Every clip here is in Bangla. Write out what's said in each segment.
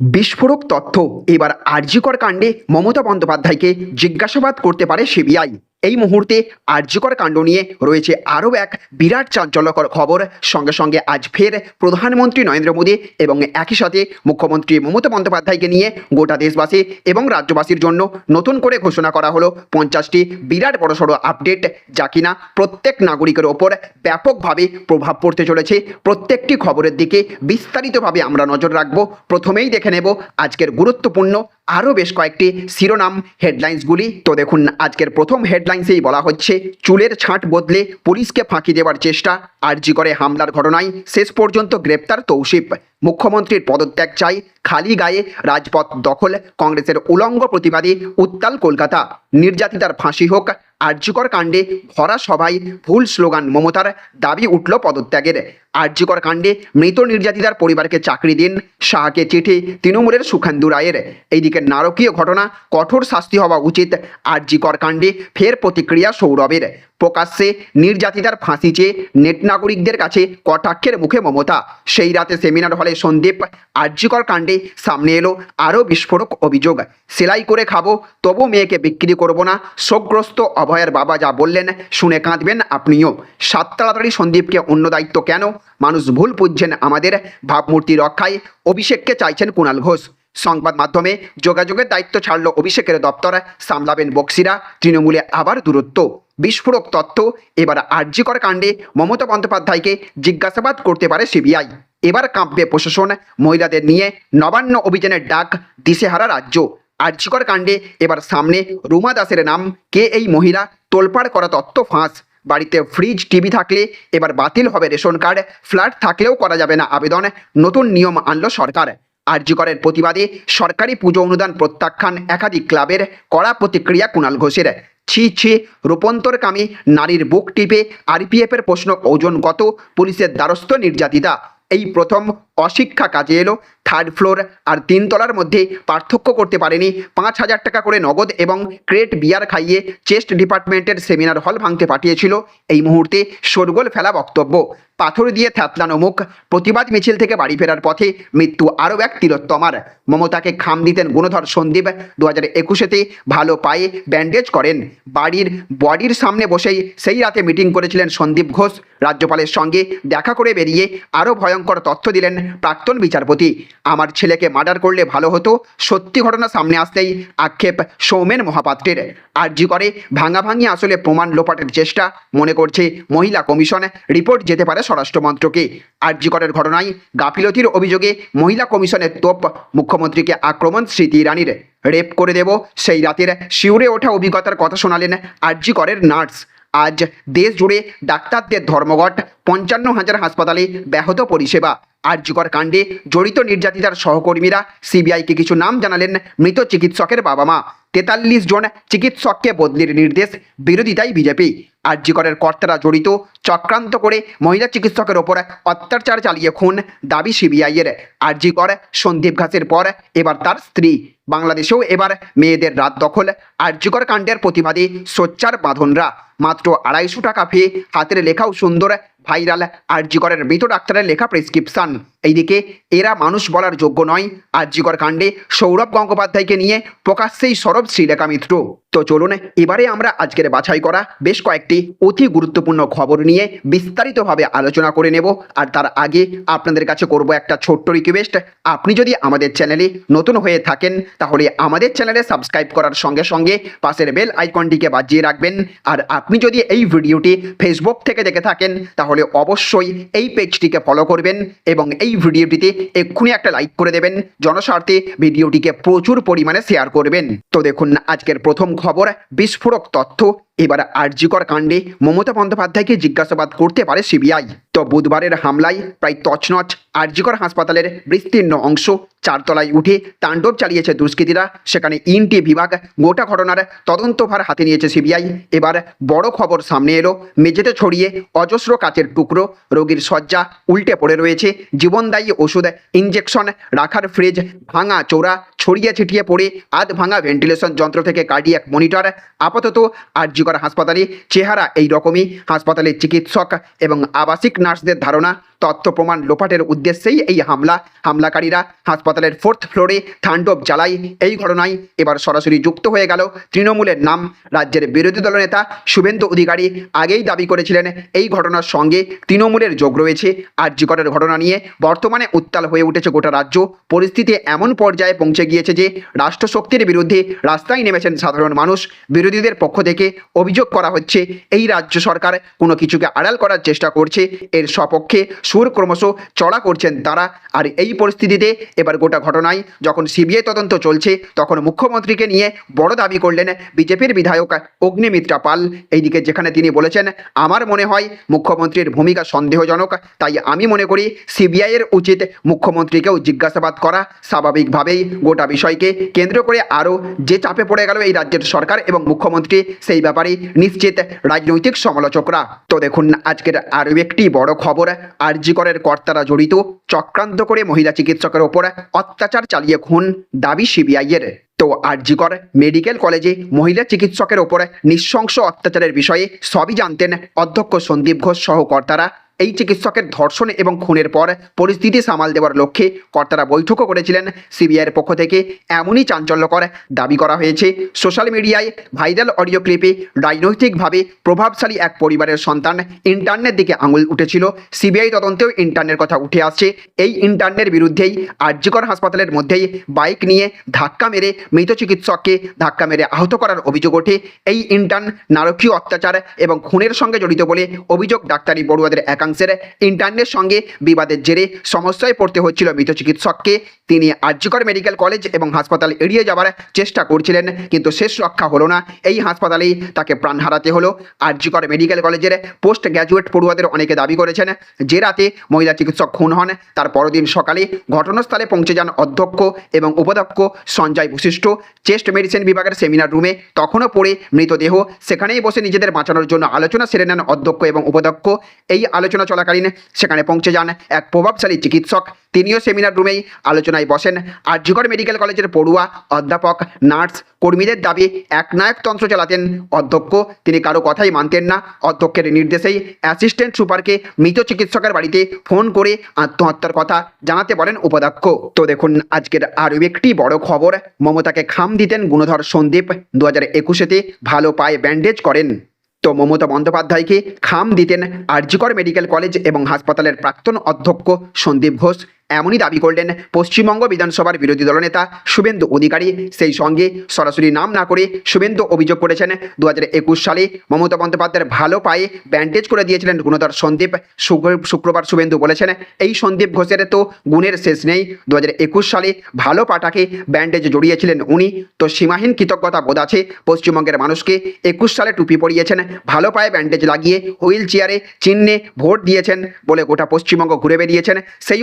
বিস্ফোরক তথ্য এবার আরজিকর কাণ্ডে মমতা বন্দ্যোপাধ্যায়কে জিজ্ঞাসাবাদ করতে পারে সিবিআই। এই মুহূর্তে আর্যকর কাণ্ড নিয়ে রয়েছে আরও এক বিরাট চাঞ্চল্যকর খবর। সঙ্গে সঙ্গে আজ ফের প্রধানমন্ত্রী নরেন্দ্র মোদী এবং একই সাথে মুখ্যমন্ত্রী মমতা বন্দ্যোপাধ্যায়কে নিয়ে গোটা দেশবাসী এবং রাজ্যবাসীর জন্য নতুন করে ঘোষণা করা হলো পঞ্চাশটি বিরাট বড়সড় আপডেট যা কিনা প্রত্যেক নাগরিকের ওপর ব্যাপকভাবে প্রভাব পড়তে চলেছে। প্রত্যেকটি খবরের দিকে বিস্তারিতভাবে আমরা নজর রাখব। প্রথমেই দেখে নেব আজকের গুরুত্বপূর্ণ আরও বেশ কয়েকটি শিরোনাম হেডলাইন্সগুলি তো দেখুন, আজকের প্রথম হেডলাইন্সেই বলা হচ্ছে, চুলের ছাঁট বদলে পুলিশকে ফাঁকি দেওয়ার চেষ্টা, আরজি করে হামলার ঘটনায় শেষ পর্যন্ত গ্রেপ্তার তৌসিফ মুখ্যমন্ত্রীর পদত্যাগ চাই, খালি গায়ে রাজপথ দখল, কংগ্রেসের উলঙ্গ প্রতিবাদী উত্তাল কলকাতা। নির্যাতিতার ফাঁসি হোক আর্যিকর কাণ্ডে ভরা সভায় ভুল স্লোগান মমতার দাবি উঠল পদত্যাগের। আর্যিকর কাণ্ডে মৃত নির্যাতিতার পরিবারকে চাকরি দিন, শাহকে চিঠি, তৃণমূলের সুখান্দু রায়ের। এইদিকে নারকীয় ঘটনা, কঠোর শাস্তি হওয়া উচিত, আর্যিকর কাণ্ডে ফের প্রতিক্রিয়া সৌরভের। প্রকাশ্যে নির্যাতিতার ফাঁসি চেয়ে নেট নাগরিকদের কাছে কটাক্ষের মুখে মমতা। সেই রাতে সেমিনার হলে সন্দীপ আর্যিকর কাণ্ডে সামনে এলো আরও বিস্ফোরক অভিযোগ। সেলাই করে খাব, তবু মেয়েকে বিক্রি করব না, শোকগ্রস্ত অভয়ের বাবা যা বললেন, শুনে কাঁদবেন আপনিও। সাত তাড়াতাড়ি সন্দীপকে অন্য দায়িত্ব কেন? মানুষ ভুল বুঝছেন আমাদের ভাবমূর্তি রক্ষায়। অভিষেককে চাইছেন কুণাল ঘোষ। সংবাদ মাধ্যমে যোগাযোগের দায়িত্ব ছাড়ল অভিষেকের দপ্তর। সামলাবেন বক্সিরা। তৃণমূলে আবার দূরত্ব। বিস্ফোরক তথ্য এবার আর্যিকর কাণ্ডে মমতা বন্দ্যোপাধ্যায়কে জিজ্ঞাসাবাদ করতে পারে সিবিআই। এবার কাঁপবে প্রশাসন। মহিলাদের নিয়ে নবান্ন অভিযানের ডাক দিশেহারা রাজ্য। আর্যিকর কাণ্ডে এবার সামনে রুমা দাসের নাম। কে এই মহিলা? তোলপাড় করা তথ্য ফাঁস। বাড়িতে ফ্রিজ টিভি থাকলে এবার বাতিল হবে রেশন কার্ড ফ্ল্যাট থাকলেও করা যাবে না আবেদন, নতুন নিয়ম আনলো সরকার। আর্যকরের প্রতিবাদে সরকারি পুজো অনুদান প্রত্যাখ্যান একাধিক ক্লাবের কড়া প্রতিক্রিয়া কুণাল ঘোষের। ছি ছি, রূপান্তরকামী নারীর বুক টিপে আরপিএফের প্রশ্ন ওজন কত, পুলিশের দ্বারস্থ নির্যাতিতা। এই প্রথম অশিক্ষা কাজে এলো। থার্ড ফ্লোর আর তিনতলার মধ্যে পার্থক্য করতে পারেনি। পাঁচ হাজার টাকা করে নগদ এবং ক্রেট বিয়ার খাইয়ে চেস্ট ডিপার্টমেন্টের সেমিনার হল ভাঙতে পাঠিয়েছিল। এই মুহূর্তে শোরগোল ফেলা বক্তব্য। পাথর দিয়ে থ্যাতলানো মুখ। প্রতিবাদ মিছিল থেকে বাড়ি ফেরার পথে মৃত্যু আরও এক তিলোত্তমার। মমতাকে খাম দিতেন গুণধর সন্দীপ। দু হাজার একুশেতে ভালো পায়ে ব্যান্ডেজ করেন। বাড়ির বডির সামনে বসেই সেই রাতে মিটিং করেছিলেন সন্দীপ ঘোষ। রাজ্যপালের সঙ্গে দেখা করে বেরিয়ে আরও ভয়ঙ্কর তথ্য দিলেন প্রাক্তন বিচারপতি। আমার ছেলেকে মার্ডার করলে ভালো হতো, সত্যি ঘটনা সামনে আসতেই আক্ষেপ সৌমেন মহাপাত্রের। আর্জি করে ভাঙাভাঙি আসলে প্রমাণ লোপাটের চেষ্টা, মনে করছে মহিলা কমিশন। রিপোর্ট যেতে পারে স্বরাষ্ট্র মন্ত্রকে আর্জি করের ঘটনায় গাফিলতির অভিযোগে মহিলা কমিশনের তোপ, মুখ্যমন্ত্রীকে আক্রমণ, স্মৃতি ইরানির রেপ করে দেব। সেই রাতের শিউরে ওঠা অভিজ্ঞতার কথা শোনালেন আর্জি করের নার্স। আজ দেশ জুড়ে ডাক্তারদের ধর্মঘট, পঞ্চান্ন হাজার হাসপাতালে ব্যাহত পরিষেবা। আর্যকর কাণ্ডে জড়িত নির্যাতিতার সহকর্মীরা সিবিআইকে কিছু নাম জানালেন মৃত চিকিৎসকের বাবা মা তেতাল্লিশ জন চিকিৎসককে বদলির নির্দেশ, বিরোধিতায় বিজেপি। আর্যিকরের কর্তারা জড়িত চক্রান্ত করে মহিলা চিকিৎসকের ওপর অত্যাচার চালিয়ে খুন দাবি সিবিআইয়ের। আর্যিকর সন্দীপ ঘাসের পর এবার তার স্ত্রী। বাংলাদেশেও এবার মেয়েদের রাত দখল। আর্যিকর কাণ্ডের প্রতিবাদে সোচ্চার বাঁধনরা। মাত্র আড়াইশো টাকা পেয়ে হাতের লেখাও সুন্দর, ভাইরাল। আরজিকরের মৃত ডাক্তারের লেখা প্রেসক্রিপশন এইদিকে এরা মানুষ বলার যোগ্য নয়। আরজিকর কাণ্ডে সৌরভ গঙ্গোপাধ্যায়কে নিয়ে প্রকাশ্যেই সরব শ্রীলেখা মিত্র। তো চলুন, এবারে আমরা আজকের বাছাই করা বেশ কয়েকটি অতি গুরুত্বপূর্ণ খবর নিয়ে বিস্তারিতভাবে আলোচনা করে নেব। আর তার আগে আপনাদের কাছে করব একটা ছোট্ট রিকোয়েস্ট আপনি যদি আমাদের চ্যানেলে নতুন হয়ে থাকেন, তাহলে আমাদের চ্যানেলে সাবস্ক্রাইব করার সঙ্গে সঙ্গে পাশের বেল আইকনটিকে বাজিয়ে রাখবেন। আর আপনি যদি এই ভিডিওটি ফেসবুক থেকে দেখে থাকেন, তাহলে অবশ্যই এই পেজটিকে ফলো করবেন এবং এই ভিডিওটিতে এক্ষুনি একটা লাইক করে দেবেন। জনস্বার্থে ভিডিওটিকে প্রচুর পরিমাণে শেয়ার করবেন। তো দেখুন, আজকের প্রথম খবর, বিস্ফোরক তথ্য এবার আরজিকর কাণ্ডে মমতা বন্দ্যোপাধ্যায়কে জিজ্ঞাসাবাদ করতে পারে সিবিআই। তো বুধবারের হামলায় প্রায় তছনছ আরজিকর হাসপাতালের বিস্তীর্ণ অংশ চারতলায় উঠে তাণ্ডব চালিয়েছে দুষ্কৃতীরা। সেখানে ইনটি বিভাগ গোটা ঘটনার তদন্তভার হাতে নিয়েছে সিবিআই। এবার বড় খবর সামনে এলো। মেঝেতে ছড়িয়ে অজস্র কাচের টুকরো, রোগীর শয্যা উল্টে পড়ে রয়েছে। জীবনদায়ী ওষুধ ইঞ্জেকশন রাখার ফ্রিজ ভাঙা চোরা, ছড়িয়ে ছিটিয়ে পড়ে আধ ভাঙা ভেন্টিলেশন যন্ত্র থেকে কার্ডিয়াক মনিটর। আপাতত আরজিকর হাসপাতালে চেহারা এই রকমই। হাসপাতালের চিকিৎসক এবং আবাসিক নার্সদের ধারণা, তথ্য প্রমাণ লোপাটের উদ্দেশ্যেই এই হামলা, হামলাকারীরা হাসপাতালের ফোর্থ ফ্লোরে থান্ডব চালায় এই ঘটনায় এবার সরাসরি যুক্ত হয়ে গেল তৃণমূলের নাম। রাজ্যের বিরোধী দলনেতা শুভেন্দু অধিকারী আগেই দাবি করেছিলেন, এই ঘটনার সঙ্গে তৃণমূলের যোগ রয়েছে। আরজিকরের ঘটনা নিয়ে বর্তমানে উত্তাল হয়ে উঠেছে গোটা রাজ্য। পরিস্থিতি এমন পর্যায়ে পৌঁছে গিয়েছে যে, রাষ্ট্রশক্তির বিরুদ্ধে রাস্তায় নেমেছেন সাধারণ মানুষ। বিরোধীদের পক্ষ থেকে অভিযোগ করা হচ্ছে, এই রাজ্য সরকার কোনো কিছুকে আড়াল করার চেষ্টা করছে। এর সপক্ষে সুর ক্রমশ চড়া করছেন তারা। আর এই পরিস্থিতিতে এবার গোটা ঘটনায় যখন সিবিআই তদন্ত চলছে, তখন মুখ্যমন্ত্রীকে নিয়ে বড় দাবি করলেন বিজেপির বিধায়ক অগ্নিমিত্রা পাল। এইদিকে যেখানে তিনি বলেছেন, আমার মনে হয় মুখ্যমন্ত্রীর ভূমিকা সন্দেহজনক, তাই আমি মনে করি সিবিআইয়ের উচিত মুখ্যমন্ত্রীকেও জিজ্ঞাসাবাদ করা। স্বাভাবিকভাবেই গোটা বিষয়কে কেন্দ্র করে আরও যে চাপে পড়ে গেল এই রাজ্যের সরকার এবং মুখ্যমন্ত্রী, সেই ব্যাপারে নিশ্চিত রাজনৈতিক সমালোচকরা। তো দেখুন, আজকের আরও একটি বড় খবর। আরজিকরের কর্তারা জড়িত চক্রান্ত করে মহিলা চিকিৎসকের ওপর অত্যাচার চালিয়ে খুন দাবি সিবিআইয়ের। তো আরজিকর মেডিকেল কলেজে মহিলা চিকিৎসকের ওপর নৃশংস অত্যাচারের বিষয়ে সবই জানতেন অধ্যক্ষ সন্দীপ ঘোষ সহ কর্তারা। এই চিকিৎসকের ধর্ষণ এবং খুনের পর পরিস্থিতি সামাল দেওয়ার লক্ষ্যে কর্তারা বৈঠকও করেছিলেন। সিবিআইয়ের পক্ষ থেকে এমনই চাঞ্চল্যকর দাবি করা হয়েছে। সোশ্যাল মিডিয়ায় ভাইরাল অডিও ক্লিপে রাজনৈতিকভাবে প্রভাবশালী এক পরিবারের সন্তান ইন্টার্নের দিকে আঙুল উঠেছিল। সিবিআই তদন্তেও ইন্টার্নের কথা উঠে আসছে। এই ইন্টার্নের বিরুদ্ধেই আরজিকর হাসপাতালের মধ্যেই বাইক নিয়ে ধাক্কা মেরে মৃত চিকিৎসককে ধাক্কা মেরে আহত করার অভিযোগ ওঠে। এই ইন্টার্ন নারকীয় অত্যাচার এবং খুনের সঙ্গে জড়িত বলে অভিযোগ ডাক্তারি পড়ুয়াদের একাংশের ইন্টার্নের সঙ্গে বিবাদের জেরে সমস্যায় পড়তে হচ্ছিল মৃত চিকিৎসককে। তিনি আরজিকর মেডিকেল কলেজ এবং হাসপাতাল এড়িয়ে যাওয়ার চেষ্টা করছিলেন, কিন্তু শেষ রক্ষা হলো না। এই হাসপাতালেই তাকে প্রাণ হারাতে হলো। আরজিকর মেডিকেল কলেজের পোস্ট গ্র্যাজুয়েট পড়ুয়াদের অনেকে দাবি করেছেন, যে রাতে মহিলা চিকিৎসক খুন হন, তার পরদিন সকালে ঘটনাস্থলে পৌঁছে যান অধ্যক্ষ এবং উপাধ্যক্ষ সঞ্জয় বশিষ্ঠ। চেস্ট মেডিসিন বিভাগের সেমিনার রুমে তখনও পড়ে মৃতদেহ। সেখানেই বসে নিজেদের বাঁচানোর জন্য আলোচনা সেরে নেন অধ্যক্ষ এবং উপাধ্যক্ষ। এই আলোচনা চলাকালীন সেখানে পৌঁছে যান এক প্রভাবশালী চিকিৎসক। তিনিও সেমিনার রুমেই আলোচনায় বসেন। আরজিকর মেডিকেল কলেজের পড়ুয়া, অধ্যাপক, নার্স কর্মীদের দাবি একনায়কতন্ত্র চালাতেন। অধ্যক্ষ, তিনি কারও কথাই মানতেন না। অধ্যক্ষের নির্দেশেই অ্যাসিস্ট্যান্ট সুপারকে মৃত চিকিৎসকের বাড়িতে ফোন করে আত্মহত্যার কথা জানাতে বলেন উপাধ্যক্ষ। তো দেখুন, আজকের আরও একটি বড় খবর। মমতাকে খাম দিতেন গুণধর সন্দীপ দু হাজার একুশেতে ভালো পায়ে ব্যান্ডেজ করেন। তো মমতা বন্দ্যোপাধ্যায়কে খাম দিতেন আরজিকর মেডিকেল কলেজ এবং হাসপাতালের প্রাক্তন অধ্যক্ষ সন্দীপ ঘোষ। এমনই দাবি করলেন পশ্চিমবঙ্গ বিধানসভার বিরোধী দলনেতা শুভেন্দু অধিকারী। সেই সঙ্গে সরাসরি নাম না করে শুভেন্দু অভিযোগ করেছেন। দু হাজার একুশ সালে মমতা বন্দ্যোপাধ্যায়ের ভালো পায়ে ব্যান্ডেজ করে দিয়েছিলেন গুণধর সন্দীপ শুক্র- শুক্রবার শুভেন্দু বলেছেন, এই সন্দীপ ঘোষের তো গুণের শেষ নেই। দু হাজার একুশ সালে ভালো পাটাকে ব্যান্ডেজ জড়িয়েছিলেন উনি। তো সীমাহীন কৃতজ্ঞতা বোধ আছে পশ্চিমবঙ্গের মানুষকে। একুশ সালে টুপি পরিয়েছেন, ভালো পায়ে ব্যান্ডেজ লাগিয়ে হুইল চেয়ারে চিহ্নে ভোট দিয়েছেন বলে গোটা পশ্চিমবঙ্গ ঘুরে বেরিয়েছেন সেই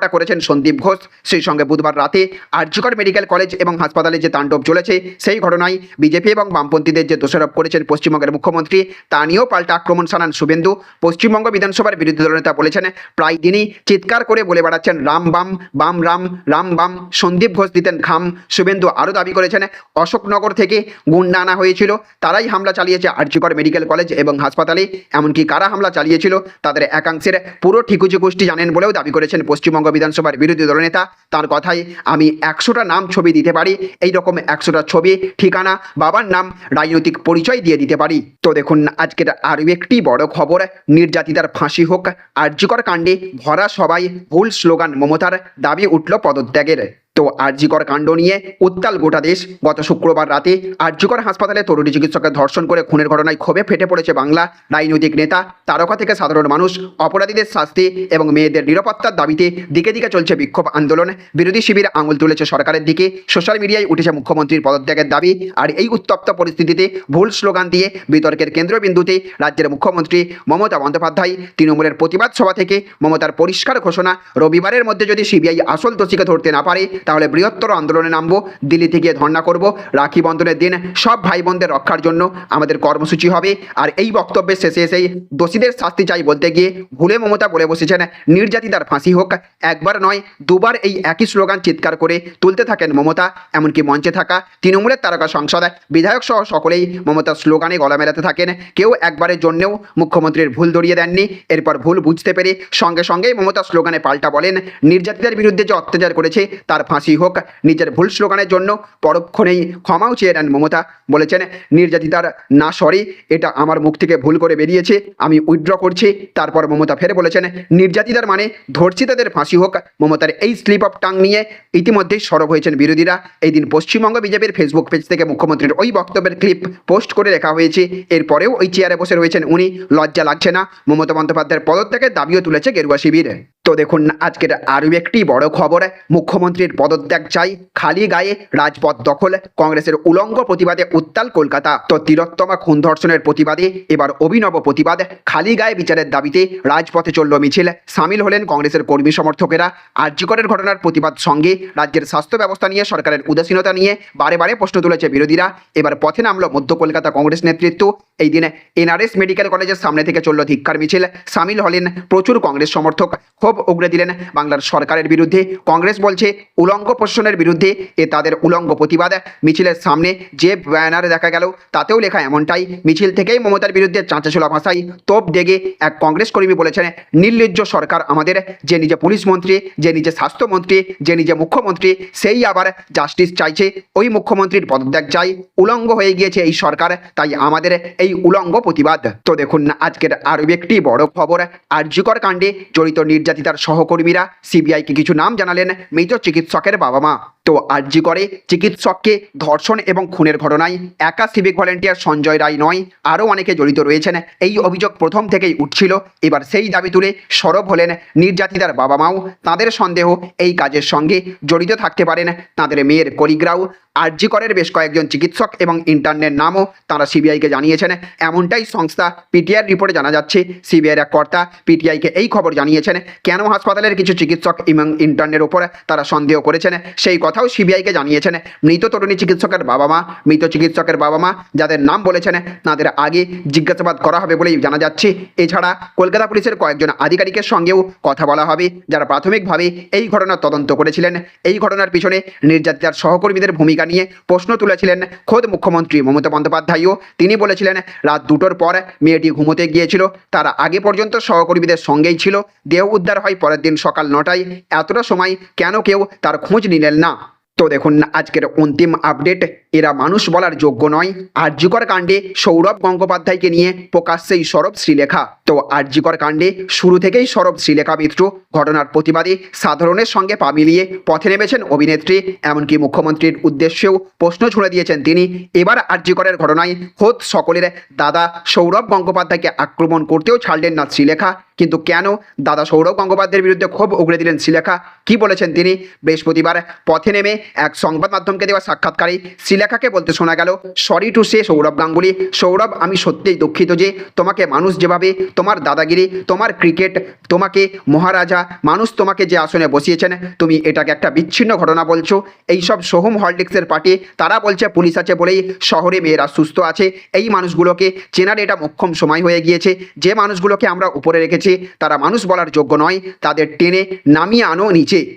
অপকর্মটা করেছেন সন্দীপ ঘোষ। সেই সঙ্গে বুধবার রাতে আরজিকর মেডিকেল কলেজ এবং হাসপাতালে যে তাণ্ডব চলেছে, সেই ঘটনায় বিজেপি এবং বামপন্থীদের যে দোষারোপ করেছেন পশ্চিমবঙ্গের মুখ্যমন্ত্রী, তা নিয়েও পাল্টা আক্রমণ শানান শুভেন্দু। পশ্চিমবঙ্গ বিধানসভার বিরোধী দলনেতা বলেছেন, প্রায় দিনই চিৎকার করে বলে বেড়াচ্ছেন, রাম বাম বাম রাম রাম বাম। সন্দীপ ঘোষ দিতেন খাম শুভেন্দু আরও দাবি করেছেন, অশোকনগর থেকে গুন্ডা আনা হয়েছিল, তারাই হামলা চালিয়েছে আরজিকর মেডিকেল কলেজ এবং হাসপাতালে। এমনকি কারা হামলা চালিয়েছিল, তাদের একাংশের পুরো ঠিকুজি গোষ্ঠী জানেন বলেও দাবি করেছেন পশ্চিমবঙ্গ বিধানসভার বিরোধী দলনেতা, তার কথায় আমি একশোটা নাম ছবি দিতে পারি। এই রকম একশোটা ছবি, ঠিকানা, বাবার নাম, রাজনৈতিক পরিচয় দিয়ে দিতে পারি। তো দেখুন, আজকের আরও একটি বড় খবর, নির্যাতিতার ফাঁসি হোক আর্যকর কাণ্ডে ভরা সবাই ভুল স্লোগান মমতার দাবি উঠল পদত্যাগের। তো আরজিকর কাণ্ড নিয়ে উত্তাল গোটা দেশ গত শুক্রবার রাতে আরজিকর হাসপাতালে তরুণী চিকিৎসকের ধর্ষণ করে খুনের ঘটনায় ক্ষোভে ফেটে পড়েছে বাংলা রাজনৈতিক নেতা, তারকা থেকে সাধারণ মানুষ, অপরাধীদের শাস্তি এবং মেয়েদের নিরাপত্তার দাবিতে দিকে দিকে চলছে বিক্ষোভ আন্দোলন। বিরোধী শিবির আঙুল তুলেছে সরকারের দিকে। সোশ্যাল মিডিয়ায় উঠেছে মুখ্যমন্ত্রীর পদত্যাগের দাবি আর এই উত্তপ্ত পরিস্থিতিতে ভুল স্লোগান দিয়ে বিতর্কের কেন্দ্রবিন্দুতে রাজ্যের মুখ্যমন্ত্রী মমতা বন্দ্যোপাধ্যায় তৃণমূলের প্রতিবাদ সভা থেকে মমতার পরিষ্কার ঘোষণা। রবিবারের মধ্যে যদি সিবিআই আসল দোষীকে ধরতে না পারে তাহলে বৃহত্তর আন্দোলনে নামবো, দিল্লিতে গিয়ে ধর্ণা করব, রাখি বন্ধনের দিন সব ভাই বোনদের রক্ষার জন্য আমাদের কর্মসূচি হবে। আর এই বক্তব্যের শেষে এসেই দোষীদের শাস্তি চাই বলতে গিয়ে ভুলে মমতা বলে বসেছেন, নির্যাতিতার ফাঁসি হোক, একবার নয়, দুবার এই একই স্লোগান চিৎকার করে তুলতে থাকেন মমতা, এমনকি মঞ্চে থাকা তৃণমূলের তারকা সংসদ, বিধায়ক সহ সকলেই মমতার স্লোগানে গলা মেলাতে থাকেন। কেউ একবারের জন্যও মুখ্যমন্ত্রীর ভুল ধরিয়ে দেননি, এরপর ভুল বুঝতে পেরে সঙ্গে সঙ্গেই মমতা স্লোগানে পাল্টা বলেন, নির্যাতিতার বিরুদ্ধে যে অত্যাচার করেছে, তার ফাঁসি হোক, নিজের ভুল স্লোগানের জন্য পরক্ষণেই ক্ষমাও চেয়ে নেন মমতা। বলেছেন নির্যাতিতার না সরি এটা আমার মুখ থেকে ভুল করে বেরিয়েছে, আমি উইথড্র করছি। তারপর মমতা ফের বলেছেন, নির্যাতিতার মানে ধর্ষিতাদের ফাঁসি হোক। মমতার এই স্লিপ অফ টাং নিয়ে ইতিমধ্যেই সরব হয়েছেন বিরোধীরা। এই দিন পশ্চিমবঙ্গ বিজেপির ফেসবুক পেজ থেকে মুখ্যমন্ত্রীর ওই বক্তব্যের ক্লিপ পোস্ট করে রেখা হয়েছে। এরপরেও ওই চেয়ারে বসে রয়েছেন উনি, লজ্জা লাগছে না। মমতা বন্দ্যোপাধ্যায়ের পদত্যাগের দাবিও তুলেছে গেরুয়া শিবির। তো দেখুন, আজকের আরও একটি বড় খবর। মুখ্যমন্ত্রীর পদত্যাগ চাই খালি গায়ে রাজপথ দখল, কংগ্রেসের উলঙ্গ প্রতিবাদে উত্তাল কলকাতা। তো তিরোত্তমা খুন ধর্ষণের প্রতিবাদে এবার অভিনব প্রতিবাদ, খালি গায়ে বিচারের দাবিতে রাজপথে চলল মিছিল। সামিল হলেন কংগ্রেসের কর্মী সমর্থকেরা। আর্যিকরের ঘটনার প্রতিবাদ সঙ্গে রাজ্যের স্বাস্থ্য ব্যবস্থা নিয়ে, সরকারের উদাসীনতা নিয়ে বারে বারে প্রশ্ন তুলেছে বিরোধীরা। এবার পথে নামলো মধ্য কলকাতা কংগ্রেস নেতৃত্ব। এই দিনে এনআরএস মেডিকেল কলেজের সামনে থেকে চলল ধিক্কার মিছিল। সামিল হলেন প্রচুর কংগ্রেস সমর্থক। ক্ষোভ উগড়ে দিলেন। বাংলার সরকারের বিরুদ্ধে কংগ্রেস বলছে, উলঙ্গ প্রশাসনের বিরুদ্ধে এ তাদের উলঙ্গ প্রতিবাদ। মিছিলের সামনে যে ব্যানার দেখা গেল, তাতেও লেখা এমনটাই, মিছিল থেকেই মমতার বিরুদ্ধে চাঁচাছোলা ভাষায় তোপ দেগে এক কংগ্রেস কর্মী বলেছেন, নির্লজ্জ সরকার আমাদের, যে নিজে পুলিশ মন্ত্রী, যে নিজে স্বাস্থ্যমন্ত্রী যে নিজে মুখ্যমন্ত্রী, সেই আবার জাস্টিস চাইছে, ওই মুখ্যমন্ত্রীর পদত্যাগ চাই, উলঙ্গ হয়ে গিয়েছে এই সরকার, তাই আমাদের এই উলঙ্গ প্রতিবাদ। তো দেখুন না আজকের আরও একটি বড় খবর আর্যিকর কাণ্ডে জড়িত নির্যাতিতার সহকর্মীরা সিবিআইকে কিছু নাম জানালেন মৃত চিকিৎসকের বাবা মা তো আর্জি করে চিকিৎসককে ধর্ষণ এবং খুনের ঘটনায় একা সিভিক ভলেন্টিয়ার সঞ্জয় রায় নয়, আরও অনেকে জড়িত রয়েছেন। এই অভিযোগ প্রথম থেকেই উঠছিল। এবার সেই দাবি তুলে সরব হলেন নির্যাতিতার বাবা মাও তাদের সন্দেহ এই কাজের সঙ্গে জড়িত থাকতে পারেন। তাদের মেয়ের করিগ্রাও আরজি করের বেশ কয়েকজন চিকিৎসক এবং ইন্টার্নের নামও তারা সিবিআইকে জানিয়েছেন। এমনটাই সংস্থা পিটিআর রিপোর্টে জানা যাচ্ছে। সিবিআইয়ের এক কর্তা পিটিআইকে এই খবর জানিয়েছেন, কেন হাসপাতালের কিছু চিকিৎসক এবং ইন্টার্নের ওপর তারা সন্দেহ করেছেন? সেই কথাও সিবিআইকে জানিয়েছেন। মৃত তরুণী চিকিৎসকের বাবা মা মৃত চিকিৎসকের বাবা মা যাদের নাম বলেছেন, তাদের আগে জিজ্ঞাসাবাদ করা হবে বলেই জানা যাচ্ছে। এছাড়া কলকাতা পুলিশের কয়েকজন আধিকারিকের সঙ্গেও কথা বলা হবে, যারা প্রাথমিকভাবে এই ঘটনার তদন্ত করেছিলেন। এই ঘটনার পিছনে নির্যাতিতার সহকর্মীদের ভূমিকা নিয়ে প্রশ্ন তুলেছিলেন খোদ মুখ্যমন্ত্রী মমতা বন্দ্যোপাধ্যায়ও। তিনি বলেছিলেন, রাত দুটোর পর মেয়েটি ঘুমোতে গিয়েছিল, তার আগে পর্যন্ত সহকর্মীদের সঙ্গেই ছিল, দেহ উদ্ধার হয় পরের দিন সকাল নটায়। এতটা সময় কেন কেউ তার খোঁজ নিলেন না? তো দেখুন, আজকের অন্তিম আপডেট এরা মানুষ বলার যোগ্য নয়। আর্যিকর কাণ্ডে সৌরভ গঙ্গোপাধ্যায়কে নিয়ে প্রকাশ্যেই সরব শ্রীলেখা। তো আর্যিকর কাণ্ডে শুরু থেকেই সরব শ্রীলেখা মিত্র। ঘটনার প্রতিবাদে সাধারণের সঙ্গে পা মিলিয়ে পথে নেমেছেন অভিনেত্রী, এমনকি মুখ্যমন্ত্রীর উদ্দেশ্যেও প্রশ্ন ছুড়ে দিয়েছেন তিনি। এবার আর্যিকরের ঘটনায় খোদ সকলের দাদা সৌরভ গঙ্গোপাধ্যায়কে আক্রমণ করতেও ছাড়লেন না শ্রীলেখা। কিন্তু কেন দাদা সৌরভ গঙ্গোপাধ্যায়ের বিরুদ্ধে ক্ষোভ উগড়ে দিলেন শ্রীলেখা? কি বলেছেন তিনি? বৃহস্পতিবার পথে নেমে এক সংবাদ মাধ্যমকে দেওয়া সাক্ষাৎকারে শ্রীলেখাকে বলতে শোনা গেল, sorry to say Sourav Ganguly. Sourav, আমি সত্যিই দুঃখিত যে তোমাকে মানুষ যেভাবে, তোমার দাদাগিরি, তোমার ক্রিকেট, তোমাকে মহারাজা, মানুষ তোমাকে যে আসনে বসিয়েছেন, তুমি এটাকে একটা বিচ্ছিন্ন ঘটনা বলছো। এইসব সোহম হলডিক্সের পার্টি, তারা বলছে পুলিশ আছে বলেই শহরে মেয়েরা সুস্থ আছে। এই মানুষগুলোকে চেনার এটা মোক্ষম সময় হয়ে গিয়েছে। যে মানুষগুলোকে আমরা উপরে রেখেছি, তারা মানুষ বলার যোগ্য নয়। তাদের টেনে নামিয়ে আনো নিচে।